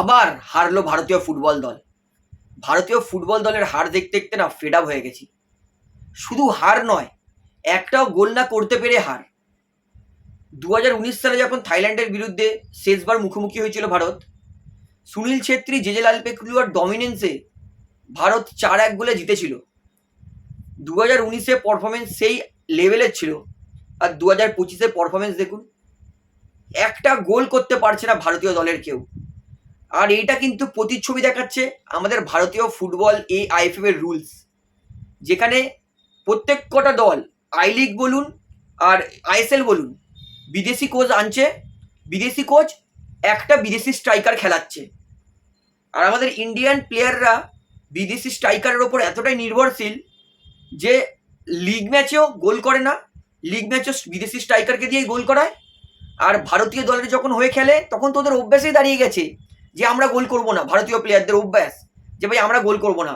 আবার হারলো ভারতীয় ফুটবল দল। ভারতীয় ফুটবল দলের হার দেখতে দেখতে না ফেড আপ হয়ে গেছি। শুধু হার নয়, একটাও গোল না করতে পেরে হার। দু হাজার উনিশ সালে যখন থাইল্যান্ডের বিরুদ্ধে শেষবার মুখোমুখি হয়েছিল ভারত, সুনীল ছেত্রী, জেজেলাল পেকুলুয়ার ডমিনেন্সে ভারত চার এক গোলে জিতেছিল। দু হাজার উনিশে পারফরমেন্স সেই লেভেলের ছিল। আর দু হাজার পঁচিশে পারফরমেন্স দেখুন, একটা গোল করতে পারছে না ভারতীয় দলের কেউ। আর এইটা কিন্তু প্রতিচ্ছবি দেখাচ্ছে আমাদের ভারতীয় ফুটবল এই আইএফএফ এর রুলস যেখানে প্রত্যেক কটা দল আই লিগ বলুন আর আইএসএল বলুন, বিদেশি কোচ আনছে, বিদেশি কোচ একটা বিদেশি স্ট্রাইকার খেলাচ্ছে। আর আমাদের ইন্ডিয়ান প্লেয়াররা বিদেশি স্ট্রাইকারের ওপর এতটাই নির্ভরশীল যে লিগ ম্যাচেও গোল করে না লিগ ম্যাচেও বিদেশি স্ট্রাইকারকে দিয়েই গোল করায়। আর ভারতীয় দলের যখন হয়ে খেলে, তখন তো ওদের অভ্যাসেই দাঁড়িয়ে গেছে। যে আমরা গোল করব না, ভারতীয় প্লেয়ারদের অভ্যাস, যে ভাই আমরা গোল করব না।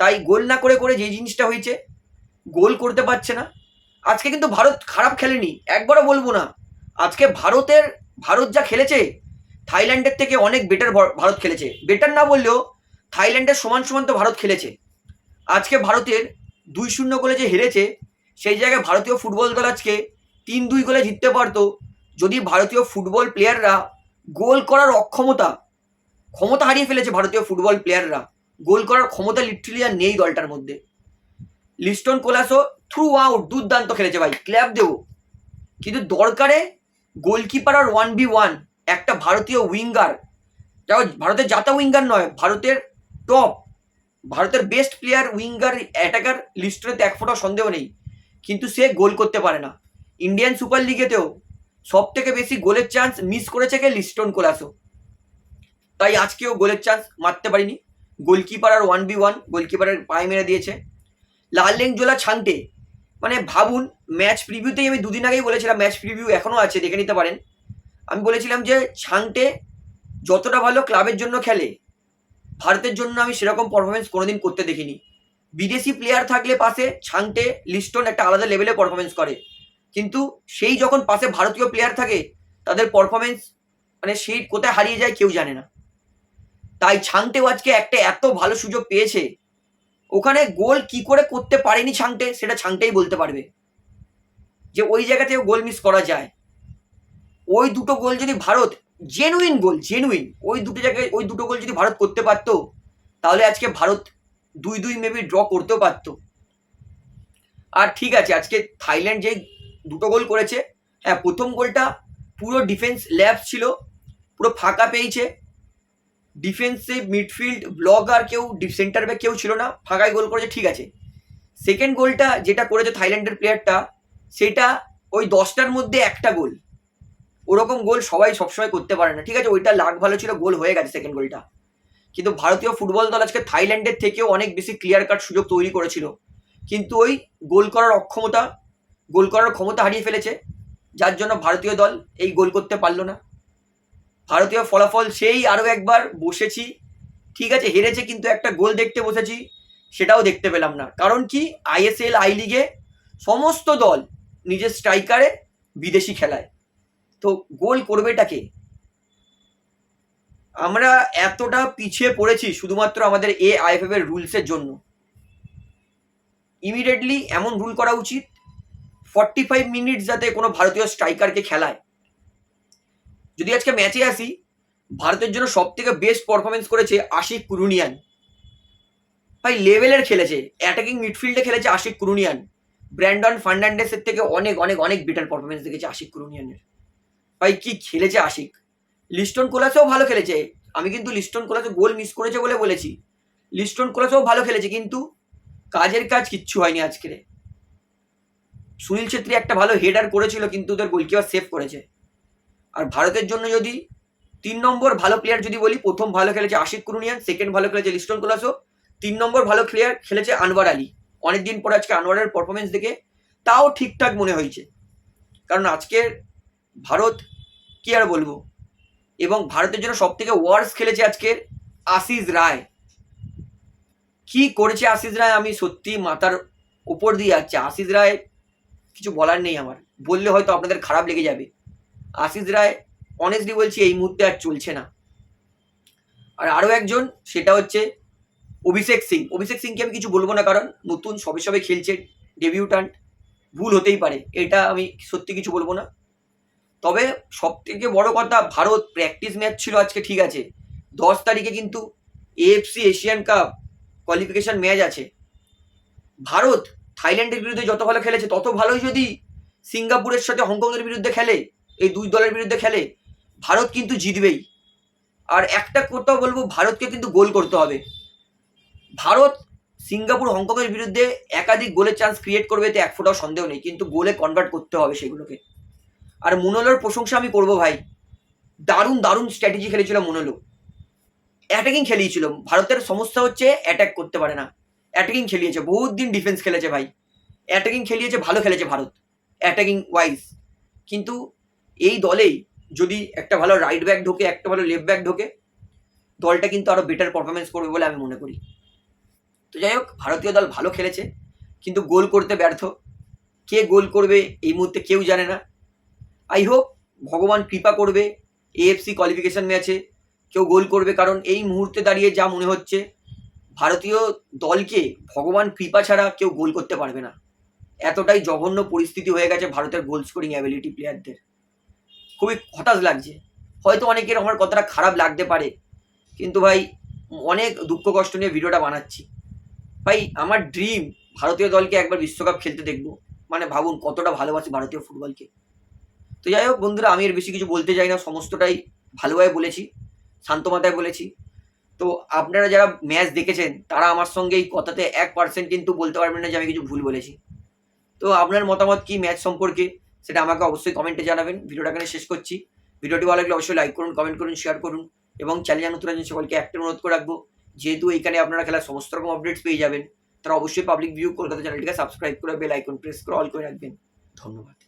তাই গোল না করে করে যে জিনিসটা হয়েছে, গোল করতে পারছে না। আজকে কিন্তু ভারত খারাপ খেলেনি, একবারও বলব না। আজকে ভারতের, ভারত যা খেলেছে, থাইল্যান্ডের থেকে অনেক বেটার ভারত খেলেছে। বেটার না বললেও থাইল্যান্ডের সমান সমান তো ভারত খেলেছে। আজকে ভারতের দুই শূন্য গোলে যে হেরেছে, সেই জায়গায় ভারতীয় ফুটবল দল আজকে তিন দুই গোলে জিততে পারতো। যদি ভারতীয় ফুটবল প্লেয়াররা গোল করার অক্ষমতা ক্ষমতা হারিয়ে ফেলেছে ভারতীয় ফুটবল প্লেয়াররা গোল করার ক্ষমতা লিটারালি আর নেই দলটার মধ্যে। লিস্টন কোলাসো থ্রু আউট দুর্দান্ত খেলেছে ভাই ক্ল্যাপ দেবো। কিন্তু দরকারে গোলকিপার আর ওয়ান বি ওয়ান একটা ভারতীয় উইঙ্গার যা ভারতের জাতা উইঙ্গার নয়, ভারতের টপ ভারতের বেস্ট প্লেয়ার উইঙ্গার অ্যাটাকার লিস্টনে এক ফোঁটা সন্দেহ নেই। কিন্তু সে গোল করতে পারে না। ইন্ডিয়ান সুপার লিগেতেও সব থেকে বেশি গোলের চান্স মিস করেছে কে লিস্টন কোলাসো? তাই আজকেও গোলের চান্স মারতে পারিনি। গোলকিপার আর ওয়ান বি ওয়ান গোলকিপারের পায়ে মেরে দিয়েছে। লাললেংজোলা ছাংটে মানে ভাবুন ম্যাচ প্রিভিউতেই আমি দুদিন আগেই বলেছিলাম ম্যাচ প্রিভিউ এখনও আছে, দেখে নিতে পারেন। আমি বলেছিলাম যে ছাংটে যতটা ভালো ক্লাবের জন্য খেলে, ভারতের জন্য আমি সেরকম পারফরমেন্স কোনোদিন করতে দেখিনি। বিদেশি প্লেয়ার থাকলে পাশে ছাংটে লিস্টন একটা আলাদা লেভেলে পারফরমেন্স করে। কিন্তু সেই যখন পাশে ভারতীয় প্লেয়ার থাকে, তাদের পারফরমেন্স মানে সেই কোথায় হারিয়ে যায় কেউ জানে না। তাই ছাংটেও আজকে একটা এত ভালো সুযোগ পেয়েছে। ওখানে গোল কি করে করতে পারেনি ছাংটে সেটা ছাংটেই বলতে পারবে। যে ওই জায়গাতেও গোল মিস করা যায়। ওই দুটো গোল যদি ভারত জেনুইন গোল জেনুইন ওই দুটো জায়গায়, ওই দুটো গোল যদি ভারত করতে পারতো, তাহলে আজকে ভারত দুই দুই মেবি ড্র করতেও পারতো। আর ঠিক আছে, আজকে থাইল্যান্ড যে দুটো গোল করেছে হ্যাঁ প্রথম গোলটা পুরো ডিফেন্স ল্যাব ছিল, পুরো ফাঁকা পেয়েছে ডিফেন্সে মিডফিল্ড ব্লক আর কেউ সেন্টার ব্যাক কেউ ছিল না ফাঁকায় গোল করেছে, ঠিক আছে। সেকেন্ড গোলটা যেটা করেছে থাইল্যান্ডের প্লেয়ারটা সেটা ওই দশটার মধ্যে একটা গোল। ওরকম গোল সবাই সবসময় করতে পারে না, ঠিক আছে? ওইটা লাগ ভালো ছিল, গোল হয়ে গেছে সেকেন্ড গোলটা কিন্তু ভারতীয় ফুটবল দল আজকে থাইল্যান্ডের থেকেও অনেক বেশি ক্লিয়ার কাট সুযোগ তৈরি করেছিল। কিন্তু ওই গোল করার অক্ষমতা, গোল করার ক্ষমতা হারিয়ে ফেলেছে। যার জন্য ভারতীয় দল এই গোল করতে পারল না। ভারতীয় ফলাফল সেই আরও একবার বসেছি। ঠিক আছে, হেরেছে কিন্তু একটা গোল দেখতে বসেছি, সেটাও দেখতে পেলাম না। কারণ কি আইএসএল আই লিগে সমস্ত দল নিজের স্ট্রাইকারে বিদেশি খেলায়। তো গোল করবেটাকে আমরা এতটা পিছিয়ে পড়েছি শুধুমাত্র আমাদের এ আইএফএফ এর রুলসের জন্য। ইমিডিয়েটলি এমন রুল করা উচিত ফর্টি ফাইভ মিনিট যাতে কোনো ভারতীয় স্ট্রাইকারকে খেলায়। যদি আজকে ম্যাচে আসি, ভারতের জন্য সব থেকে বেস্ট পারফরমেন্স করেছে আশিক কুরুনিয়ান। ভাই লেভেলের খেলেছে অ্যাটাকিং মিডফিল্ডে খেলেছে আশিক কুরুনিয়ান। ব্র্যান্ডন ফার্নান্ডেসের থেকে অনেক অনেক অনেক বেটার পারফরমেন্স দেখেছে আশিক কুরুনিয়ানের। ভাই, কি খেলেছে আশিক? লিস্টন কোলাসেও ভালো খেলেছে। আমি কিন্তু লিস্টন কোলাসে গোল মিস করেছে বলে বলেছি। লিস্টন কোলাসেও ভালো খেলেছে, কিন্তু কাজের কাজ কিচ্ছু হয়নি আজকের সুনীল ছেত্রী একটা ভালো হেডার করেছিল, কিন্তু ওদের গোলকিপার সেভ করেছে। আর ভারতের জন্য যদি তিন নম্বর ভালো প্লেয়ার যদি বলি, প্রথম ভালো খেলেছে আশিক কুরুনিয়ান সেকেন্ড ভালো খেলেছে লিস্টন কোলাসো, তিন নম্বর ভালো প্লেয়ার খেলেছে আনোয়ার আলী। অনেকদিন পরে আজকে আনোয়ারের পারফরমেন্স দেখে তাও ঠিকঠাক মনে হয়েছে। কারণ আজকের ভারত, কি আর বলব? এবং ভারতের জন্য সব থেকে ওয়ার্স খেলেছে আজকের আশিস রায়। কি করেছে আশিস রায় আমি সত্যি মাথার উপর দিয়ে যাচ্ছে। আশিস রায়, কিছু বলার নেই আমার। বললে হয়তো আপনাদের খারাপ লেগে যাবে। আশিস রায় অনেস্টলি বলছি এই মুহূর্তে আর চলছে না। আর আরও একজন, সেটা হচ্ছে অভিষেক সিং। অভিষেক সিংকে আমি কিছু বলব না, কারণ নতুন সবে সবে খেলছে ডেবিউটান্ট ভুল হতেই পারে, এটা আমি সত্যি কিছু বলব না। তবে সব থেকে বড় কথা, ভারত প্র্যাকটিস ম্যাচ ছিল আজকে, ঠিক আছে। দশ তারিখে কিন্তু AFC Asian Cup qualification match আছে। ভারত থাইল্যান্ডের বিরুদ্ধে যত ভালো খেলেছে, তত ভালোই যদি সিঙ্গাপুরের সাথে হংকংয়ের বিরুদ্ধে খেলে এই দুই দলের বিরুদ্ধে খেলে, ভারত কিন্তু জিতবেই। আর একটা কথা বলব, ভারতকে কিন্তু গোল করতে হবে। ভারত সিঙ্গাপুর, হংকংয়ের বিরুদ্ধে একাধিক গোলের চান্স ক্রিয়েট করবে এতে এক ফোটাও সন্দেহ নেই, কিন্তু গোলে কনভার্ট করতে হবে সেগুলোকে। আর মুনলোর প্রশংসা আমি করব ভাই। দারুণ দারুণ স্ট্র্যাটেজি খেলেছিল মুনলো। অ্যাটাকিং খেলিয়েছিল। ভারতের সমস্যা হচ্ছে অ্যাটাক করতে পারে না। অ্যাটাকিং খেলিয়েছে। বহুত দিন ডিফেন্স খেলেছে ভাই। অ্যাটাকিং খেলিয়েছে, ভালো খেলেছে ভারত। অ্যাটাকিং ওয়াইজ কিন্তু এই দলেই যদি একটা ভালো রাইট ব্যাক ঢোকে, একটা ভালো লেফট ব্যাক ঢোকে, দলটা কিন্তু আরও বেটার পারফরমেন্স করবে বলে আমি মনে করি। তো যাই হোক, ভারতীয় দল ভালো খেলেছে, কিন্তু গোল করতে ব্যর্থ। কে গোল করবে এই মুহূর্তে কেউ জানে না। আই হোপ ভগবান কৃপা করবে এএফসি কোয়ালিফিকেশন ম্যাচে কেউ গোল করবে, কারণ এই মুহূর্তে দাঁড়িয়ে যা মনে হচ্ছে, ভারতীয় দলকে ভগবান কৃপা ছাড়া কেউ গোল করতে পারবে না। এতটাই জঘন্য পরিস্থিতি হয়ে গেছে ভারতের গোল স্কোরিং অ্যাবিলিটি প্লেয়ারদের খুবই হতাশ লাগছে। হয়তো অনেকের আমার কথাটা খারাপ লাগতে পারে, কিন্তু ভাই, অনেক দুঃখ কষ্ট নিয়ে ভিডিওটা বানাচ্ছি। ভাই, আমার ড্রিম ভারতীয় দলকে একবার বিশ্বকাপ খেলতে দেখব। মানে ভাবুন কতটা ভালোবাসি ভারতীয় ফুটবলকে। তো যাই হোক বন্ধুরা, আমি এর বেশি কিছু বলতে চাই না, সমস্তটাই ভালোভাবে বলেছি, শান্ত মাথায় বলেছি। তো আপনারা যারা ম্যাচ দেখেছেন, তারা আমার সঙ্গে এই কথাতে এক পার্সেন্ট কিন্তু বলতে পারবেন না যে আমি কিছু ভুল বলেছি। তো আপনার মতামত কি ম্যাচ সম্পর্কে? সেটা আমাকে অবশ্যই কমেন্টে জানাবেন। ভিডিওটা এখানে শেষ করছি। ভিডিওটি ভালো লাগলে অবশ্যই লাইক করুন কমেন্ট করুন শেয়ার করুন এবং চ্যানেল জানো তোরা সকলকে একটা অনুরোধ করে রাখব, যেহেতু এইখানে আপনারা খেলার সমস্ত রকম আপডেটস পেয়ে যাবেন, তারা অবশ্যই পাবলিক ভিউ কলকাতা চ্যানেলটিকে সাবস্ক্রাইব করে বেল আইকন প্রেস করে অল করে রাখবেন। ধন্যবাদ।